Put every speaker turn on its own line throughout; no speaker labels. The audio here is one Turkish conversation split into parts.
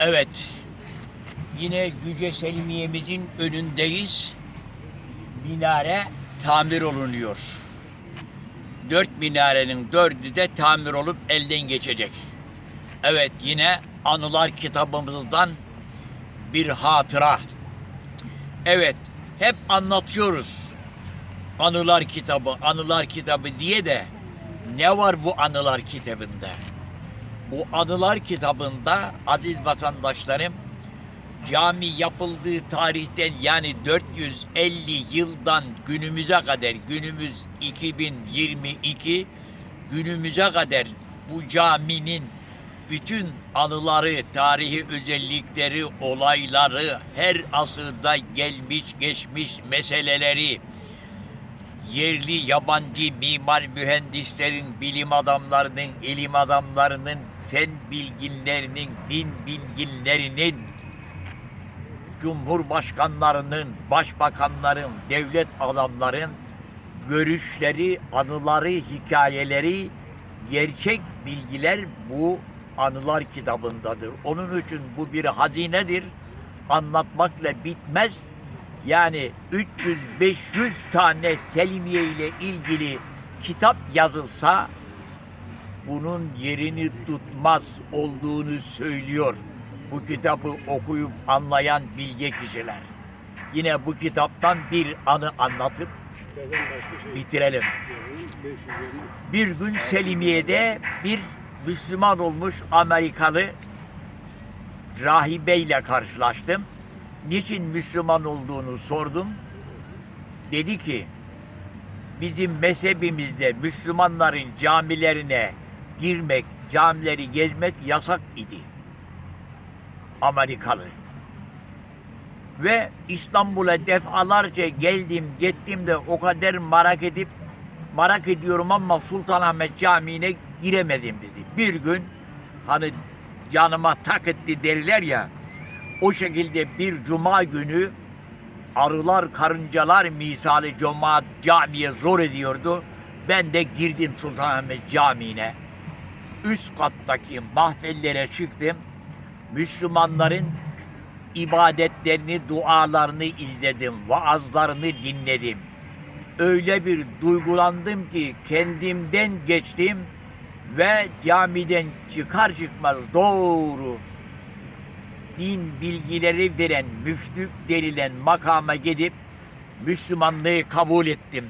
Evet. Yine Yüce Selimiye'mizin önündeyiz. Minare tamir olunuyor. Dört minarenin dördü de tamir olup elden geçecek. Evet yine anılar kitabımızdan bir hatıra. Evet hep anlatıyoruz. Anılar kitabı, anılar kitabı diye de ne var bu anılar kitabında? Bu anılar kitabında aziz vatandaşlarım cami yapıldığı tarihten yani 450 yıldan günümüze kadar günümüz 2022 günümüze kadar bu caminin bütün anıları, tarihi özellikleri, olayları, her asırda gelmiş geçmiş meseleleri, yerli yabancı mimar mühendislerin, bilim adamlarının, ilim adamlarının, fen bilginlerinin, din bilginlerinin, cumhurbaşkanlarının, başbakanların, devlet adamların görüşleri, anıları, hikayeleri, gerçek bilgiler bu anılar kitabındadır. Onun için bu bir hazinedir. Anlatmakla bitmez. Yani 300-500 tane Selimiye ile ilgili kitap yazılsa bunun yerini tutmaz olduğunu söylüyor bu kitabı okuyup anlayan bilge kişiler. Yine bu kitaptan bir anı anlatıp bitirelim. Bir gün Selimiye'de bir Müslüman olmuş Amerikalı rahibeyle karşılaştım. Niçin Müslüman olduğunu sordum. Dedi ki bizim mezhebimizde Müslümanların camilerine girmek, camileri gezmek yasak idi. Amerikalı. Ve İstanbul'a defalarca geldim, gittim de o kadar merak edip merak ediyorum ama Sultanahmet Camii'ne giremedim dedi. Bir gün hani canıma tak etti derler ya o şekilde bir cuma günü arılar karıncalar misali cemaat camiye zor ediyordu. Ben de girdim Sultanahmet Camii'ne. Üst kattaki mahfellere çıktım. Müslümanların ibadetlerini, dualarını izledim, vaazlarını dinledim. Öyle bir duygulandım ki kendimden geçtim ve camiden çıkar çıkmaz doğru din bilgileri veren müftü denilen makama gidip Müslümanlığı kabul ettim.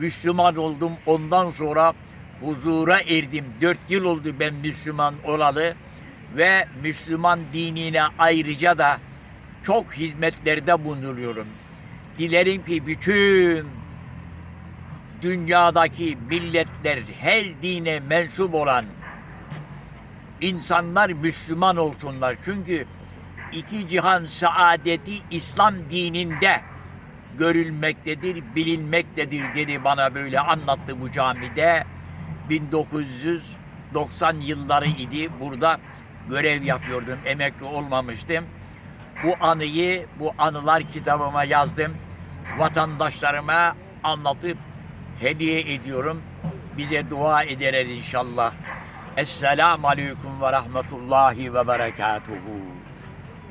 Müslüman oldum. Ondan sonra huzura erdim. Dört yıl oldu ben Müslüman olalı ve Müslüman dinine ayrıca da çok hizmetlerde bulunuyorum. Dilerim ki bütün dünyadaki milletler her dine mensup olan insanlar Müslüman olsunlar. Çünkü iki cihan saadeti İslam dininde görülmektedir, bilinmektedir dedi bana böyle anlattı bu camide. 1990 yılları idi. Burada görev yapıyordum. Emekli olmamıştım. Bu anıyı, bu anılar kitabıma yazdım. Vatandaşlarıma anlatıp hediye ediyorum. Bize dua ederiz inşallah. Esselamu Aleyküm ve Rahmetullahi ve Berekatuhu.